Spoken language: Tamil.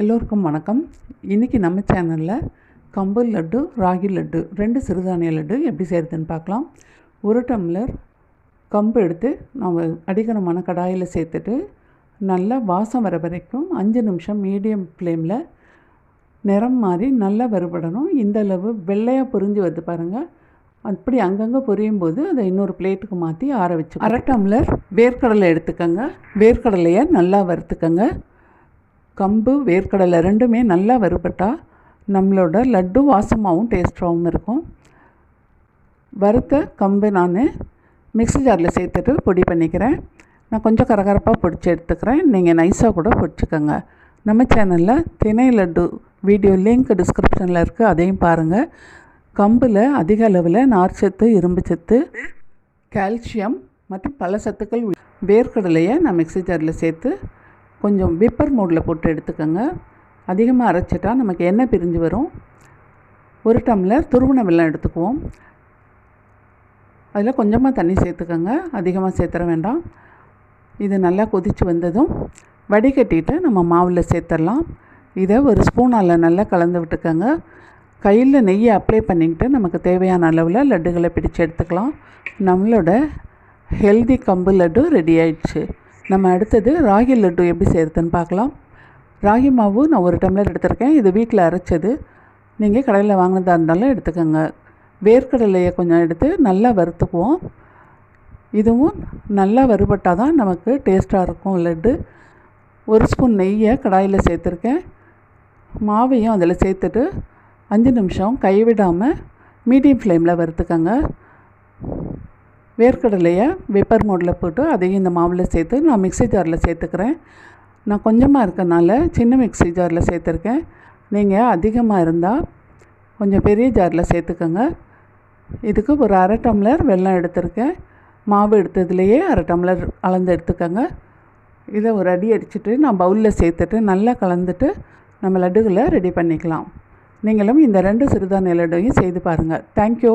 எல்லோருக்கும் வணக்கம். இன்றைக்கி நம்ம சேனலில் கம்பு லட்டு ராகி லட்டு ரெண்டு சிறுதானிய லட்டு எப்படி செய்கிறதுன்னு பார்க்கலாம். ஒரு டம்ளர் கம்பு எடுத்து நம்ம அடிக்கணமான கடாயில் சேர்த்துட்டு நல்லா வாசம் வர வரைக்கும் அஞ்சு நிமிஷம் மீடியம் ஃப்ளேமில் நிறம் மாறி நல்லா வறுபடணும். இந்த அளவு வெள்ளையாக பொரிஞ்சு வருது பாருங்கள் அப்படி அங்கங்கே பொரியும் போது அதை இன்னொரு பிளேட்டுக்கு மாற்றி ஆற வச்சு அரை டம்ளர் வேர்க்கடலை எடுத்துக்கோங்க. வேர்க்கடலையை நல்லா வறுத்துக்கோங்க. கம்பு வேர்க்கடலை ரெண்டுமே நல்லா வறுபட்டால் நம்மளோட லட்டு வாசமாகவும் டேஸ்ட்டாகவும் இருக்கும். வறுத்த கம்பு நான் மிக்ஸி ஜாரில் சேர்த்துட்டு பொடி பண்ணிக்கிறேன். நான் கொஞ்சம் கரகரப்பாக பொடிச்சு எடுத்துக்கிறேன். நீங்கள் நைஸாக கூட பொடிச்சுக்கோங்க. நம்ம சேனலில் திணை லட்டு வீடியோ லிங்க் டிஸ்கிரிப்ஷனில் இருக்குது அதையும் பாருங்கள் கம்பில் அதிக அளவில் நார்ச்சத்து இரும்பு சத்து கால்சியம் மற்றும் பல சத்துக்கள் வேர்க்கடலையை நான் மிக்ஸி ஜாரில் சேர்த்து கொஞ்சம் விப்பர் மோடில் போட்டு எடுத்துக்கோங்க. அதிகமாக அரைச்சிட்டா நமக்கு எண்ணெய் பிரிஞ்சு வரும். ஒரு டம்ளர் துருவண வெள்ளம் எடுத்துக்குவோம். அதில் கொஞ்சமாக தண்ணி சேர்த்துக்கோங்க. அதிகமாக சேர்த்துற வேண்டாம். இது நல்லா கொதித்து வந்ததும் வடிகட்டிட்டு நம்ம மாவில் சேர்த்துடலாம். இதை ஒரு ஸ்பூனால் நல்லா கலந்து விட்டுக்கோங்க. கையில் நெய்யை அப்ளை பண்ணிக்கிட்டு நமக்கு தேவையான அளவில் லட்டுகளை பிடிச்சு எடுத்துக்கலாம். நம்மளோட ஹெல்தி கம்பு லட்டு ரெடி ஆயிடுச்சு. நம்ம அடுத்தது ராகி லட்டு எப்படி செய்கிறதுன்னு பார்க்கலாம். ராகி மாவு நான் ஒரு டம்ளர் எடுத்திருக்கேன். இது வீட்டில் அரைச்சது. நீங்கள் கடையில் வாங்கினதாக இருந்தாலும் எடுத்துக்கோங்க. வேர்க்கடலையை கொஞ்சம் எடுத்து நல்லா வறுத்துக்குவோம். இதுவும் நல்லா வறுபட்டால் தான் நமக்கு டேஸ்ட்டாக இருக்கும் லட்டு. ஒரு ஸ்பூன் நெய்யை கடாயில் சேர்த்துருக்கேன். மாவையும் அதில் சேர்த்துட்டு அஞ்சு நிமிஷம் கைவிடாமல் மீடியம் ஃப்ளேமில் வறுத்துக்கோங்க. வேர்க்கடலையை வெப்பர் மோடில் போட்டு அதையும் இந்த மாவில் சேர்த்து நான் மிக்ஸி ஜாரில் சேர்த்துக்கிறேன். நான் கொஞ்சமாக இருக்கனால சின்ன மிக்ஸி ஜாரில் சேர்த்துருக்கேன். நீங்கள் அதிகமாக இருந்தால் கொஞ்சம் பெரிய ஜாரில் சேர்த்துக்கோங்க. இதுக்கு ஒரு அரை டம்ளர் வெல்லம் எடுத்திருக்கேன். மாவு எடுத்ததுலேயே அரை டம்ளர் அளந்து எடுத்துக்கோங்க. இதை ஒரு அடி அடிச்சுட்டு நான் பவுலில் சேர்த்துட்டு நல்லா கலந்துட்டு நம்ம லட்டுகளை ரெடி பண்ணிக்கலாம். நீங்களும் இந்த ரெண்டு சிறுதானிய லட்டையும் செய்து பாருங்கள் தேங்க்யூ